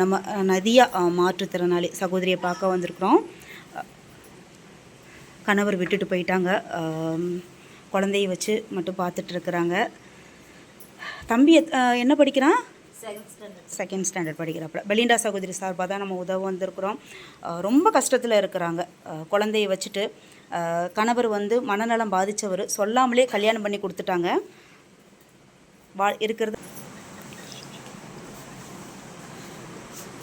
நம்ம நதியா மாற்றுத்திறனாளி சகோதரியை பார்க்க வந்திருக்கிறோம். கணவர் விட்டுட்டு போயிட்டாங்க. குழந்தைய வச்சு மட்டும் பார்த்துட்டு இருக்கிறாங்க. தம்பி என்ன படிக்கிறான்? Second standard படிக்கிறாப்புல. பெலிண்டா சகோதரி சார்பாக தான் நம்ம உதவ வந்திருக்கிறோம். ரொம்ப கஷ்டத்தில் இருக்கிறாங்க. குழந்தைய வச்சுட்டு கணவர் வந்து மனநலம் பாதித்தவர் சொல்லாமலே கல்யாணம் பண்ணி கொடுத்துட்டாங்க. வா இருக்கிறது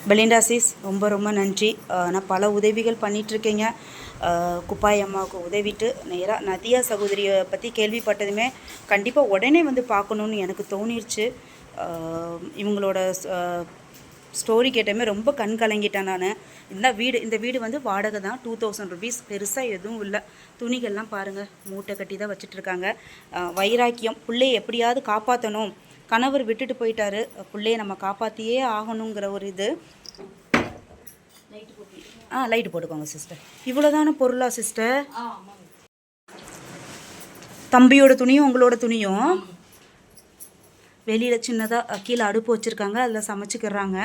பெலிண்டா சீஸ் ரொம்ப ரொம்ப நன்றி. நான் பல உதவிகள் பண்ணிகிட்ருக்கீங்க குப்பாய் அம்மாவுக்கு உதவிட்டு நேராக நதியா சகோதரியை பற்றி கேள்விப்பட்டதுமே கண்டிப்பாக உடனே வந்து பார்க்கணுன்னு எனக்கு தோணிருச்சு. இவங்களோட ஸ்டோரி கேட்டமே ரொம்ப கண் கலங்கிட்டேன் நான். இந்த வீடு இந்த வீடு வந்து வாடகை தான். டூ தௌசண்ட் ருபீஸ் பெருசாக எதுவும் இல்லை. துணிகள்லாம் பாருங்கள் மூட்டை கட்டி தான் வச்சுட்ருக்காங்க வைராக்கியம் பிள்ளையை எப்படியாவது காப்பாற்றணும் கணவர் விட்டுட்டு போயிட்டாரு. பிள்ளைய நம்ம காப்பாற்றியே ஆகணுங்கிற ஒரு இது. ஆ லைட்டு போட்டுக்கோங்க சிஸ்டர் இவ்வளோதான பொருளா சிஸ்டர் தம்பியோட துணியும் உங்களோட துணியும் வெளியில் சின்னதாக கீழே அடுப்பு வச்சுருக்காங்க. அதில் சமைச்சிக்கிறாங்க.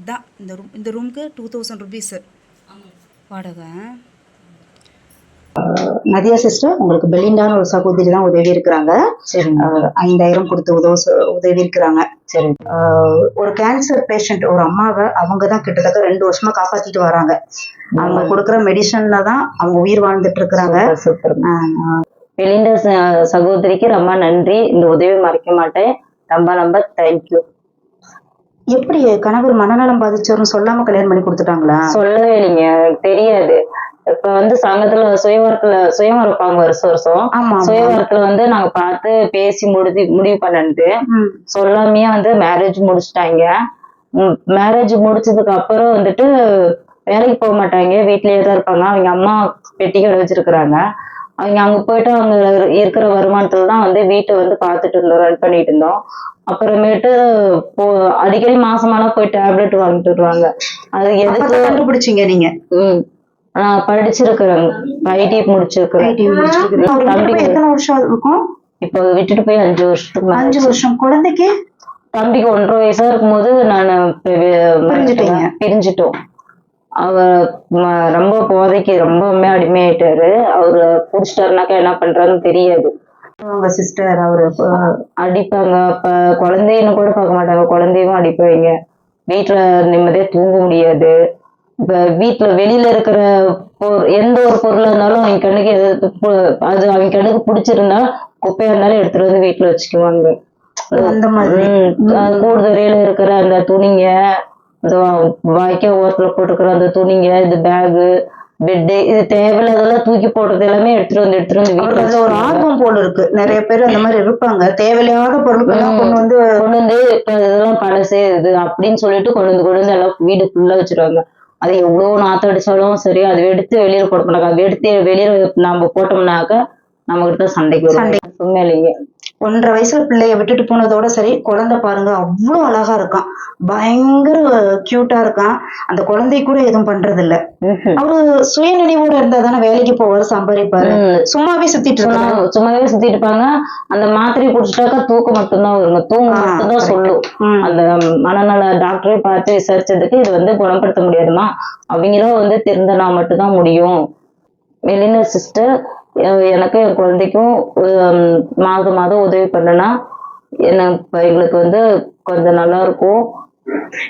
இதான் இந்த ரூம் இந்த ரூமுக்கு டூ தௌசண்ட் ருபீஸு வாடகை. நதியா சிஸ்டர் உங்களுக்கு பெலிண்டான ஒரு சகோதரி தான் உதவி இருக்கிறாங்க. ஐந்தாயிரம் கொடுத்து உதவ உதவி இருக்கிறாங்க. சரி. ஒரு கேன்சர் பேஷண்ட் ஒரு அம்மாவை அவங்க தான் கிட்டத்தட்ட ரெண்டு வருஷமா காப்பாத்திட்டு வராங்க. அவங்க கொடுக்குற மெடிசன்ல தான் அவங்க உயிர் வாழ்ந்துட்டு இருக்கிறாங்க. பெலிண்டா சகோதரிக்கு ரொம்ப நன்றி. இந்த உதவி மறைக்க மாட்டேன். ரொம்ப ரொம்ப தேங்க்யூ எப்படி கணவர் மனநலம் பாதிச்சவரும் சொல்லாம கல்யாணம் பண்ணி கொடுத்துட்டாங்களா? சொல்லவே இல்லைங்க. தெரியாது. இப்ப வந்து சங்கத்துல சுயவரத்துல சுயவரம் இருப்பாங்க வருஷம் வருஷம். சுயவரத்துல வந்து நாங்க பார்த்து பேசி முடிவு முடிவு பண்ணது ம். சொல்லாமையே வந்து மேரேஜ் முடிச்சிட்டாங்க. மேரேஜ் முடிச்சதுக்கு அப்புறம் வந்துட்டு வேலைக்கு போக மாட்டாங்க. வீட்லயே தான் இருப்பாங்க. அவங்க அம்மா பெட்டி கடை வச்சிருக்கிறாங்க. அவங்க அங்க போயிட்டு அவங்க இருக்கிற வருமானத்துல தான் வந்து வீட்டை வந்து பார்த்துட்டு இருந்தோம் ரன் பண்ணிட்டு இருந்தோம். அப்புறமேட்டு போ அடிக்கடி மாசமானா போய் டேப்லெட் வாங்கிட்டு வருவாங்க. அது எதுக்கு? கண்டுபிடிச்சீங்க நீங்க? நான் படிச்சிருக்கிறேன். ஐடி முடிச்சிருக்கிறேன். எத்தனை வருஷம் இருக்கும்? இப்போ விட்டுட்டு போய் அஞ்சு வருஷத்துக்கு அஞ்சு வருஷம். குழந்தைக்கு? தம்பிக்கு ஒன்றரை வயசா இருக்கும்போது நான் பிரிஞ்சுட்டீங்க. பிரிஞ்சிட்டோம். அவர் ரொம்ப போதைக்கு ரொம்பவுமே அடிமையாயிட்டாரு. அவரு புடிச்சிட்டாருனாக்கா என்ன பண்றாருன்னு தெரியாது. உங்க சிஸ்டர் அவரு அடிப்பாங்க. அப்ப குழந்தைன்னு கூட பார்க்க மாட்டாங்க. குழந்தையும் அடிப்பாங்க. வீட்டுல நிம்மதியா தூங்க முடியாது. இப்ப வீட்டுல வெளியில இருக்கிற எந்த ஒரு பொருளா இருந்தாலும் அவங்க கண்ணுக்கு அது அவங்க கண்ணுக்கு பிடிச்சிருந்தா குப்பையா இருந்தாலும் எடுத்துட்டு வந்து வீட்டுல வச்சுக்குவாங்க. அந்த மாதிரி. கூடுதறையில இருக்கிற அந்த துணிங்க வாய்க்கா ஓரத்துல போட்டுக்கிற அந்த துணிங்க இந்த பேகு பெட்டு இது தேவையில்லாதெல்லாம் தூக்கி போடுறது எல்லாமே எடுத்துட்டு வந்து எடுத்துட்டு வந்து வீட்டுல ஒரு. ஆர்வம் போல இருக்கு. நிறைய பேர் அந்த மாதிரி இருப்பாங்க. தேவையில்லாத பொருட்கள்லாம் கொண்டு வந்து கொண்டு வந்து இதெல்லாம் பழசே இது அப்படின்னு சொல்லிட்டு கொண்டு வந்து கொண்டு வந்து எல்லாம் வீடு ஃபுல்லா வச்சிருவாங்க. அது எவ்வளவு நாத்தம் அடிச்சாலும் சரி அதை எடுத்து வெளியில போட மாட்டாங்க. அதை எடுத்து வெளியில நம்ம போட்டோம்னாக்க நம்ம கிட்ட சண்டைக்கு வரும் உண்மையிலேயே ஒன்றரை வயசுல பிள்ளைய விட்டுட்டு போனதோட சரி குழந்தை பாருங்க அவ்வளவு அழகா இருக்கான். பயங்கர கியூட்டா இருக்கான். அந்த குழந்தை கூட எதுவும் பண்றது இல்ல. அவரு சுய நினைவோட இருந்தா தானே வேலைக்கு போவாரு சம்பாதிப்பாரு. சும்மாவே சுத்திட்டு இருக்காரு. சும்மாவே சுத்திட்டு இருப்பாங்க. அந்த மாத்திரையை குடிச்சிட்டாக்கா தூக்கம் மட்டும்தான் வருங்க ஆ, மட்டும்தான். சொல்லும். அந்த மனநல டாக்டரை பார்த்து விசாரிச்சதுக்கு இது வந்து குணப்படுத்த முடியாதுமா அவங்களும் வந்து தெரிந்தனா மட்டும்தான் முடியும். மெலினா சிஸ்டர் எனக்கு என் குழந்தைக்கும் மாதம் மாதம் உதவி பண்ணனா எனக்கு எங்களுக்கு வந்து கொஞ்சம் நல்லா இருக்கும்.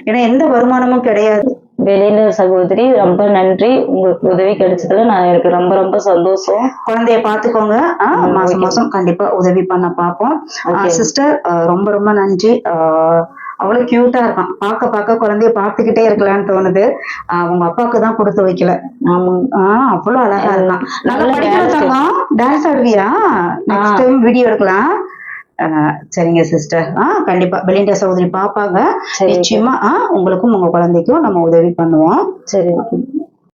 ஏன்னா எந்த வருமானமும் கிடையாது. வெளியில சகோதரி ரொம்ப நன்றி. உங்களுக்கு உதவி கிடைச்சதுல நான் எனக்கு ரொம்ப ரொம்ப சந்தோஷம். குழந்தைய பாத்துக்கோங்க. மாசம். மாசம் கண்டிப்பா உதவி பண்ண பாப்போம். Okay. சிஸ்டர் ரொம்ப ரொம்ப நன்றி. அவ்வளவு கியூட்டா இருக்கான். பார்க்க பார்க்க குழந்தைய பார்த்துக்கிட்டே இருக்கலாம்னு தோணுது. ஆ, உங்க அப்பாவுக்கு தான் கொடுத்து வைக்கல. ஆ அவ்வளவு அழகா இருக்கான் நல்லா படிக்கிற. தங்கம். டான்ஸ் ஆடுவியா? நெக்ஸ்ட். டைம் வீடியோ எடுக்கலாம். சரிங்க சிஸ்டர் ஆ கண்டிப்பா. பெலிண்டா சகோதரி பாப்பாங்க. நிச்சயமா ஆ உங்களுக்கும் உங்க குழந்தைக்கும் நம்ம உதவி பண்ணுவோம். சரி